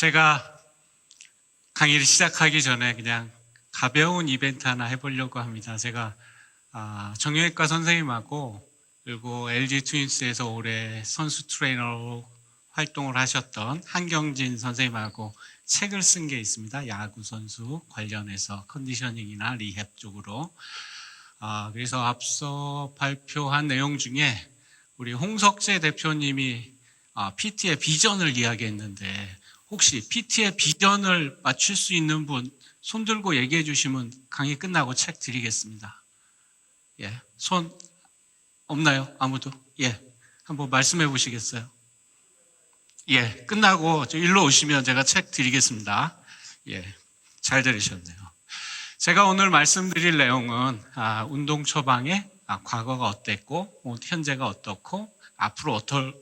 제가 강의를 시작하기 전에 그냥 가벼운 이벤트 하나 해보려고 합니다. 제가 아, 정형외과 선생님하고 그리고 LG 트윈스에서 올해 선수 트레이너로 활동을 하셨던 한경진 선생님하고 책을 쓴 게 있습니다. 야구 선수 관련해서 컨디셔닝이나 리헵 쪽으로. 아, 그래서 앞서 발표한 내용 중에 우리 홍석재 대표님이 아, PT의 비전을 이야기했는데 혹시 PT의 비전을 맞출 수 있는 분 손 들고 얘기해 주시면 강의 끝나고 책 드리겠습니다. 예, 손 없나요? 아무도? 예, 한번 말씀해 보시겠어요? 예, 끝나고 저 일로 오시면 제가 책 드리겠습니다. 예, 잘 들으셨네요. 제가 오늘 말씀드릴 내용은 아, 운동 처방의 아, 과거가 어땠고 뭐, 현재가 어떻고 앞으로 어떤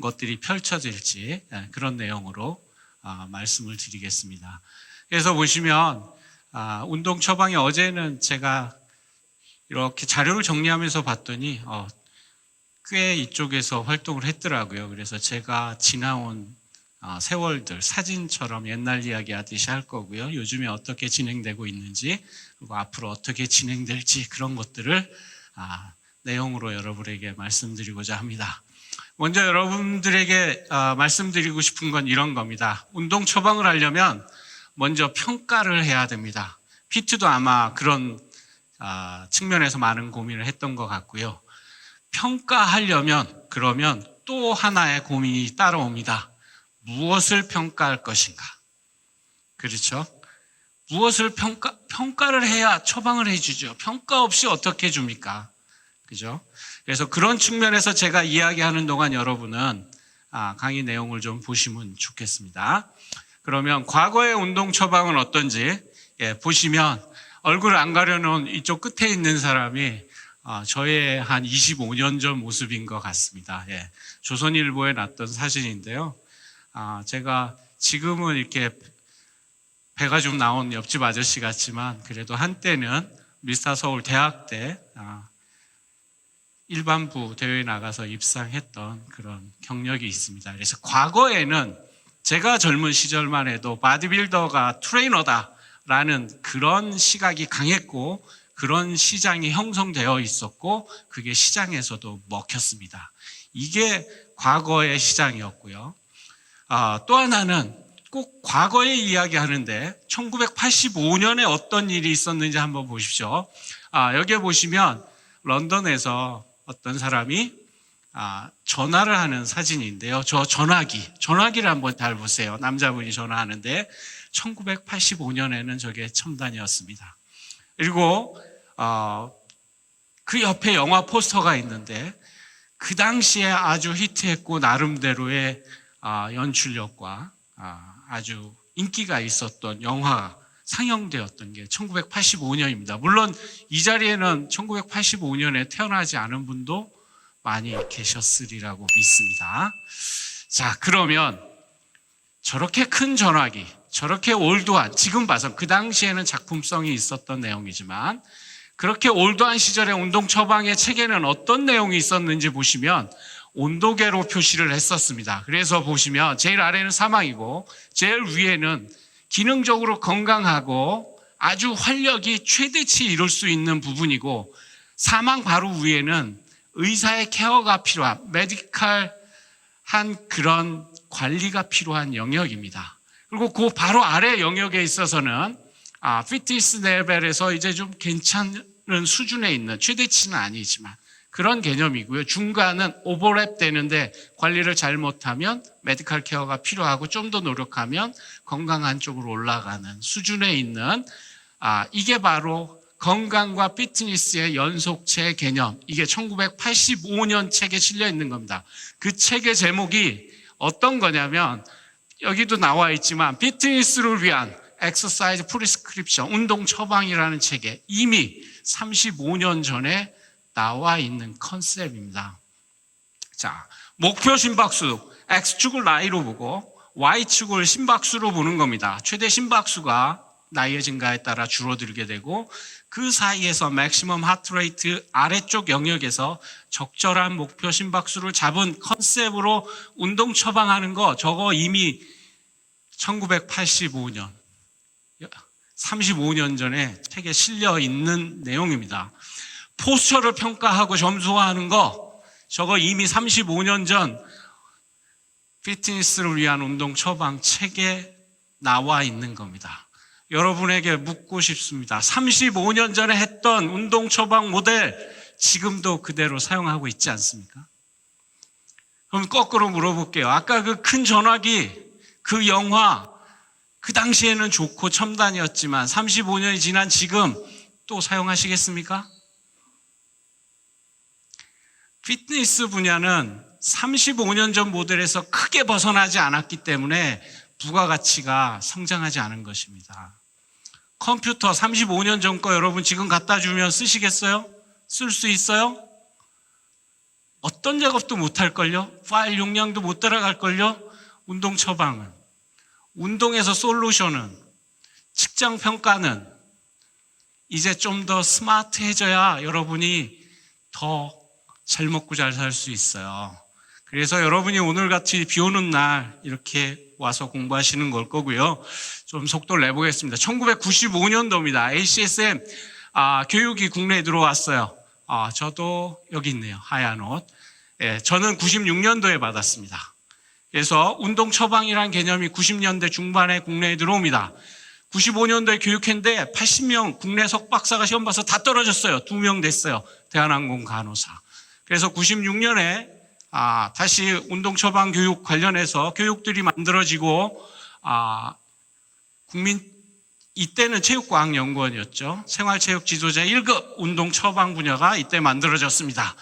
것들이 펼쳐질지 예, 그런 내용으로 아, 말씀을 드리겠습니다. 그래서 보시면 아, 운동 처방이 어제는 제가 이렇게 자료를 정리하면서 봤더니 어, 꽤 이쪽에서 활동을 했더라고요. 그래서 제가 지나온 아, 세월들 사진처럼 옛날 이야기 하듯이 할 거고요. 요즘에 어떻게 진행되고 있는지 그리고 앞으로 어떻게 진행될지 그런 것들을 아, 내용으로 여러분에게 말씀드리고자 합니다. 먼저 여러분들에게 아, 말씀드리고 싶은 건 이런 겁니다. 운동 처방을 하려면 먼저 평가를 해야 됩니다. 피트도 아마 그런 아, 측면에서 많은 고민을 했던 것 같고요. 평가하려면 그러면 또 하나의 고민이 따라옵니다. 무엇을 평가할 것인가? 그렇죠? 무엇을 평가, 평가를 해야 처방을 해주죠. 평가 없이 어떻게 해줍니까? 그죠? 그래서 그런 측면에서 제가 이야기하는 동안 여러분은 아, 강의 내용을 좀 보시면 좋겠습니다. 그러면 과거의 운동 처방은 어떤지 예, 보시면 얼굴 안 가려놓은 이쪽 끝에 있는 사람이 아, 저의 한 25년 전 모습인 것 같습니다. 예, 조선일보에 났던 사진인데요. 아, 제가 지금은 이렇게 배가 좀 나온 옆집 아저씨 같지만 그래도 한때는 미스터 서울 대학 때 아, 일반부 대회에 나가서 입상했던 그런 경력이 있습니다. 그래서 과거에는 제가 젊은 시절만 해도 바디빌더가 트레이너다라는 그런 시각이 강했고 그런 시장이 형성되어 있었고 그게 시장에서도 먹혔습니다. 이게 과거의 시장이었고요. 아, 또 하나는 꼭 과거의 이야기 하는데 1985년에 어떤 일이 있었는지 한번 보십시오. 아, 여기에 보시면 런던에서 어떤 사람이 아, 전화를 하는 사진인데요. 저 전화기, 전화기를 한번 잘 보세요. 남자분이 전화하는데 1985년에는 저게 첨단이었습니다. 그리고 어, 그 옆에 영화 포스터가 있는데 그 당시에 아주 히트했고 나름대로의 아, 연출력과 아, 아주 인기가 있었던 영화 상영되었던 게 1985년입니다. 물론 이 자리에는 1985년에 태어나지 않은 분도 많이 계셨으리라고 믿습니다. 자, 그러면 저렇게 큰 전화기, 저렇게 올드한, 지금 봐서 그 당시에는 작품성이 있었던 내용이지만 그렇게 올드한 시절의 운동 처방의 책에는 어떤 내용이 있었는지 보시면 온도계로 표시를 했었습니다. 그래서 보시면 제일 아래는 사망이고 제일 위에는 기능적으로 건강하고 아주 활력이 최대치 이룰 수 있는 부분이고 사망 바로 위에는 의사의 케어가 필요한 메디칼한 그런 관리가 필요한 영역입니다. 그리고 그 바로 아래 영역에 있어서는 아, 피트니스 레벨에서 이제 좀 괜찮은 수준에 있는 최대치는 아니지만 그런 개념이고요. 중간은 오버랩 되는데 관리를 잘못하면 메디컬 케어가 필요하고 좀 더 노력하면 건강한 쪽으로 올라가는 수준에 있는 아, 이게 바로 건강과 피트니스의 연속체 개념. 이게 1985년 책에 실려 있는 겁니다. 그 책의 제목이 어떤 거냐면 여기도 나와 있지만 피트니스를 위한 엑서사이즈 프리스크립션 운동 처방이라는 책에 이미 35년 전에 나와 있는 컨셉입니다. 자, 목표 심박수 X축을 나이로 보고 Y축을 심박수로 보는 겁니다. 최대 심박수가 나이의 증가에 따라 줄어들게 되고 그 사이에서 맥시멈 하트레이트 아래쪽 영역에서 적절한 목표 심박수를 잡은 컨셉으로 운동 처방하는 거 저거 이미 1985년 35년 전에 책에 실려 있는 내용입니다. 포스처를 평가하고 점수화하는 거 저거 이미 35년 전 피트니스를 위한 운동 처방 책에 나와 있는 겁니다. 여러분에게 묻고 싶습니다. 35년 전에 했던 운동 처방 모델 지금도 그대로 사용하고 있지 않습니까? 그럼 거꾸로 물어볼게요. 아까 그 큰 전화기, 그 영화, 그 당시에는 좋고 첨단이었지만 35년이 지난 지금 또 사용하시겠습니까? 피트니스 분야는 35년 전 모델에서 크게 벗어나지 않았기 때문에 부가가치가 성장하지 않은 것입니다. 컴퓨터 35년 전 거 여러분 지금 갖다 주면 쓰시겠어요? 쓸 수 있어요? 어떤 작업도 못 할걸요? 파일 용량도 못 따라갈걸요? 운동 처방은. 운동에서 솔루션은. 측정 평가는. 이제 좀 더 스마트해져야 여러분이 더 잘 먹고 잘 살 수 있어요. 그래서 여러분이 오늘같이 비 오는 날 이렇게 와서 공부하시는 걸 거고요. 좀 속도를 내보겠습니다. 1995년도입니다. ACSM 아, 교육이 국내에 들어왔어요. 아, 저도 여기 있네요. 하얀 옷. 예, 저는 96년도에 받았습니다. 그래서 운동 처방이라는 개념이 90년대 중반에 국내에 들어옵니다. 95년도에 교육했는데 80명 국내 석박사가 시험 봐서 다 떨어졌어요. 두 명 됐어요. 대한항공 간호사. 그래서 96년에 아, 다시 운동 처방 교육 관련해서 교육들이 만들어지고 아, 국민 이때는 체육과학연구원이었죠. 생활체육 지도자 1급 운동 처방 분야가 이때 만들어졌습니다.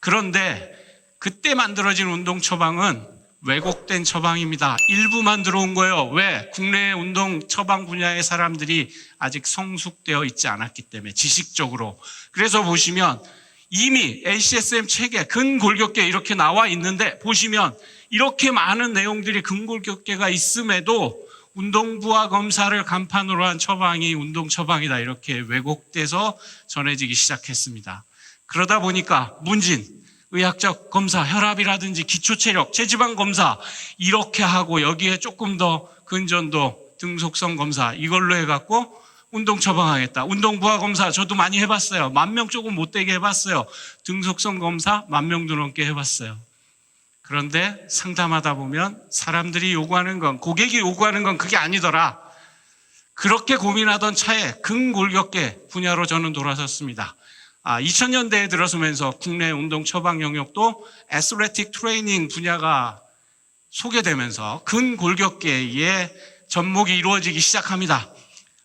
그런데 그때 만들어진 운동 처방은 왜곡된 처방입니다. 일부만 들어온 거예요. 왜? 국내 운동 처방 분야의 사람들이 아직 성숙되어 있지 않았기 때문에 지식적으로. 그래서 보시면 이미 ACSM 책에 근골격계 이렇게 나와 있는데 보시면 이렇게 많은 내용들이 근골격계가 있음에도 운동부와 검사를 간판으로 한 처방이 운동 처방이다 이렇게 왜곡돼서 전해지기 시작했습니다. 그러다 보니까 문진 의학적 검사, 혈압이라든지 기초 체력, 체지방 검사 이렇게 하고 여기에 조금 더 근전도 등속성 검사 이걸로 해갖고 운동 처방하겠다. 운동부하 검사 저도 많이 해봤어요. 만 명 조금 못 되게 해봤어요. 등속성 검사 만 명도 넘게 해봤어요. 그런데 상담하다 보면 사람들이 요구하는 건 고객이 요구하는 건 그게 아니더라. 그렇게 고민하던 차에 근골격계 분야로 저는 돌아섰습니다. 아, 2000년대에 들어서면서 국내 운동 처방 영역도 애슬레틱 트레이닝 분야가 소개되면서 근골격계의 접목이 이루어지기 시작합니다.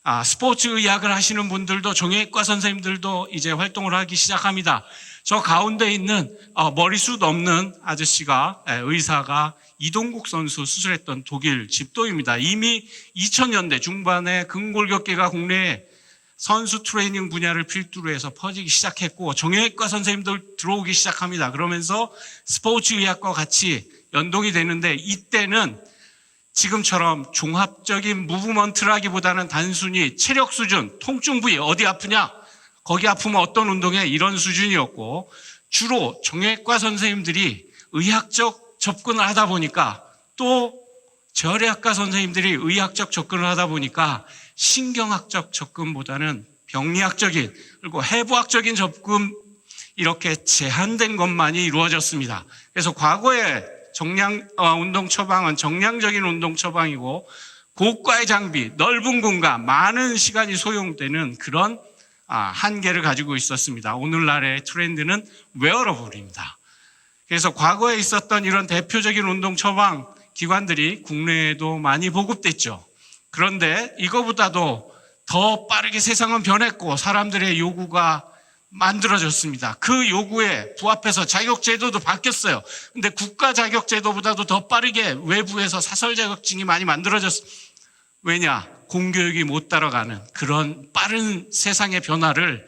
아, 스포츠 의학을 하시는 분들도 정형외과 선생님들도 이제 활동을 하기 시작합니다. 저 가운데 있는 어, 머리숱 없는 아저씨가 에, 의사가 이동국 선수 수술했던 독일 집도입니다. 이미 2000년대 중반에 근골격계가 국내에 선수 트레이닝 분야를 필두로 해서 퍼지기 시작했고 정형외과 선생님들 들어오기 시작합니다. 그러면서 스포츠 의학과 같이 연동이 되는데 이때는 지금처럼 종합적인 무브먼트라기보다는 단순히 체력 수준, 통증 부위 어디 아프냐, 거기 아프면 어떤 운동에 이런 수준이었고 주로 정형외과 선생님들이 의학적 접근을 하다 보니까 또 절의학과 선생님들이 의학적 접근을 하다 보니까 신경학적 접근보다는 병리학적인 그리고 해부학적인 접근 이렇게 제한된 것만이 이루어졌습니다. 그래서 과거에 정량 어, 운동 처방은 정량적인 운동 처방이고 고가의 장비, 넓은 공간, 많은 시간이 소용되는 그런 아, 한계를 가지고 있었습니다. 오늘날의 트렌드는 웨어러블입니다. 그래서 과거에 있었던 이런 대표적인 운동 처방 기관들이 국내에도 많이 보급됐죠. 그런데 이거보다도 더 빠르게 세상은 변했고 사람들의 요구가 만들어졌습니다. 그 요구에 부합해서 자격 제도도 바뀌었어요. 근데 국가 자격 제도보다도 더 빠르게 외부에서 사설 자격증이 많이 만들어졌어요. 왜냐? 공교육이 못 따라가는 그런 빠른 세상의 변화를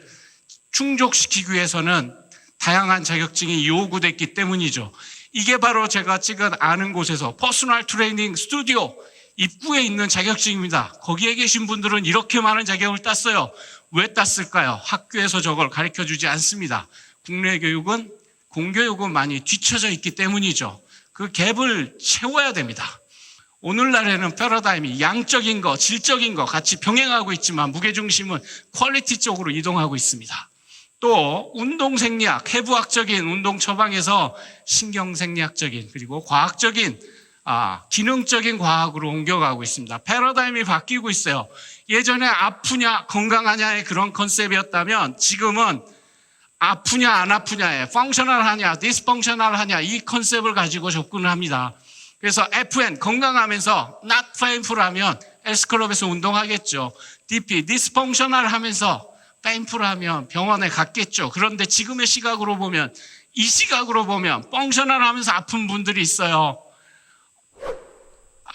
충족시키기 위해서는 다양한 자격증이 요구됐기 때문이죠. 이게 바로 제가 찍은 아는 곳에서 퍼스널 트레이닝 스튜디오 입구에 있는 자격증입니다. 거기에 계신 분들은 이렇게 많은 자격을 땄어요. 왜 땄을까요? 학교에서 저걸 가르쳐 주지 않습니다. 국내 교육은 공교육은 많이 뒤처져 있기 때문이죠. 그 갭을 채워야 됩니다. 오늘날에는 패러다임이 양적인 거, 질적인 거 같이 병행하고 있지만 무게중심은 퀄리티 쪽으로 이동하고 있습니다. 또 운동 생리학, 해부학적인 운동 처방에서 신경 생리학적인 그리고 과학적인 아, 기능적인 과학으로 옮겨가고 있습니다. 패러다임이 바뀌고 있어요. 예전에 아프냐 건강하냐의 그런 컨셉이었다면 지금은 아프냐 안 아프냐에 펑셔널하냐 디스펑셔널하냐 이 컨셉을 가지고 접근을 합니다. 그래서 FN 건강하면서 not painful 하면 헬스클럽에서 운동하겠죠. DP 디스펑셔널 하면서 painful 하면 병원에 갔겠죠. 그런데 지금의 시각으로 보면 이 시각으로 보면 펑셔널 하면서 아픈 분들이 있어요.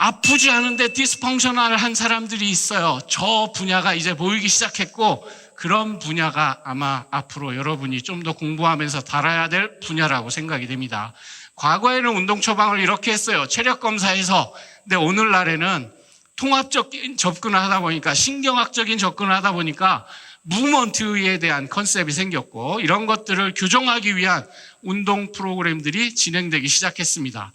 아프지 않은데 디스펑셔널 한 사람들이 있어요. 저 분야가 이제 보이기 시작했고 그런 분야가 아마 앞으로 여러분이 좀 더 공부하면서 달아야 될 분야라고 생각이 됩니다. 과거에는 운동 처방을 이렇게 했어요. 체력 검사에서. 근데 오늘날에는 통합적인 접근을 하다 보니까 신경학적인 접근을 하다 보니까 무먼트에 대한 컨셉이 생겼고 이런 것들을 교정하기 위한 운동 프로그램들이 진행되기 시작했습니다.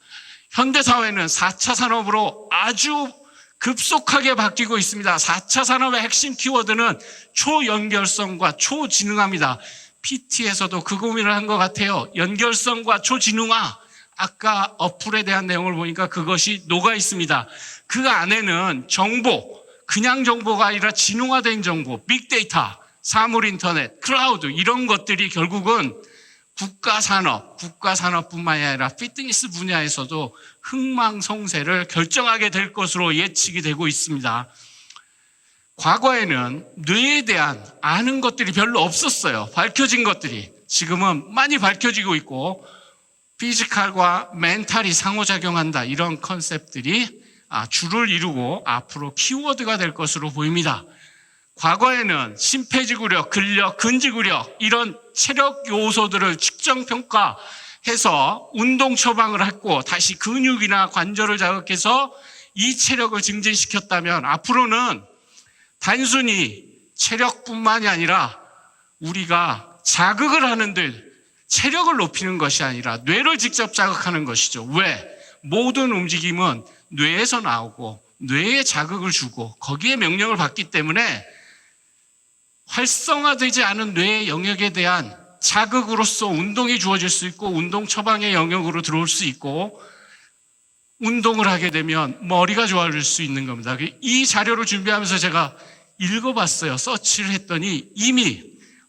현대 사회는 4차 산업으로 아주 급속하게 바뀌고 있습니다. 4차 산업의 핵심 키워드는 초연결성과 초지능화입니다. PT에서도 그 고민을 한 것 같아요. 연결성과 초지능화. 아까 어플에 대한 내용을 보니까 그것이 녹아 있습니다. 그 안에는 정보, 그냥 정보가 아니라 지능화된 정보, 빅데이터, 사물 인터넷, 클라우드 이런 것들이 결국은 국가 산업, 국가 산업뿐만이 아니라 피트니스 분야에서도 흥망성쇠를 결정하게 될 것으로 예측이 되고 있습니다. 과거에는 뇌에 대한 아는 것들이 별로 없었어요. 밝혀진 것들이. 지금은 많이 밝혀지고 있고, 피지컬과 멘탈이 상호작용한다. 이런 컨셉들이 아, 줄을 이루고 앞으로 키워드가 될 것으로 보입니다. 과거에는 심폐지구력, 근력, 근지구력 이런 체력 요소들을 측정 평가해서 운동 처방을 했고 다시 근육이나 관절을 자극해서 이 체력을 증진시켰다면 앞으로는 단순히 체력뿐만이 아니라 우리가 자극을 하는데 체력을 높이는 것이 아니라 뇌를 직접 자극하는 것이죠. 왜? 모든 움직임은 뇌에서 나오고 뇌에 자극을 주고 거기에 명령을 받기 때문에 활성화되지 않은 뇌의 영역에 대한 자극으로서 운동이 주어질 수 있고 운동 처방의 영역으로 들어올 수 있고 운동을 하게 되면 머리가 좋아질 수 있는 겁니다. 이 자료를 준비하면서 제가 읽어봤어요. 서치를 했더니 이미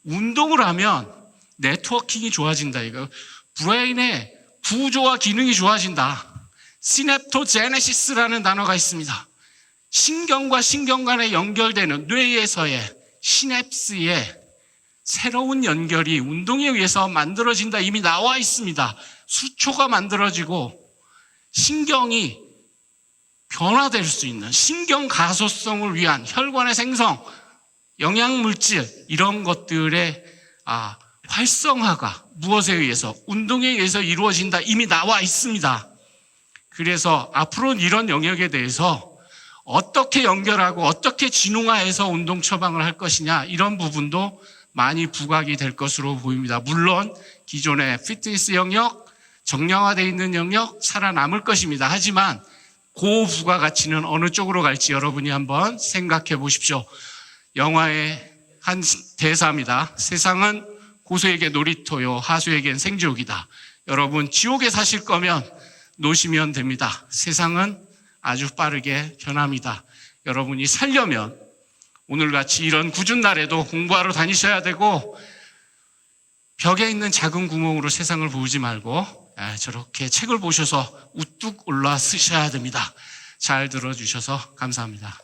운동을 하면 네트워킹이 좋아진다. 이거 브레인의 구조와 기능이 좋아진다. 시냅토제네시스라는 단어가 있습니다. 신경과 신경 간에 연결되는 뇌에서의 시냅스의 새로운 연결이 운동에 의해서 만들어진다 이미 나와 있습니다. 수초가 만들어지고 신경이 변화될 수 있는 신경 가소성을 위한 혈관의 생성, 영양물질 이런 것들의 아, 활성화가 무엇에 의해서 운동에 의해서 이루어진다 이미 나와 있습니다. 그래서 앞으로는 이런 영역에 대해서 어떻게 연결하고 어떻게 진흥화해서 운동 처방을 할 것이냐 이런 부분도 많이 부각이 될 것으로 보입니다. 물론 기존의 피트니스 영역, 정량화되어 있는 영역 살아남을 것입니다. 하지만 고부가 가치는 어느 쪽으로 갈지 여러분이 한번 생각해 보십시오. 영화의 한 대사입니다. 세상은 고수에게 놀이터요, 하수에겐 생지옥이다. 여러분 지옥에 사실 거면 놓으시면 됩니다. 세상은 아주 빠르게 변합니다. 여러분이 살려면 오늘같이 이런 굳은 날에도 공부하러 다니셔야 되고 벽에 있는 작은 구멍으로 세상을 보지 말고 아, 저렇게 책을 보셔서 우뚝 올라 쓰셔야 됩니다. 잘 들어주셔서 감사합니다.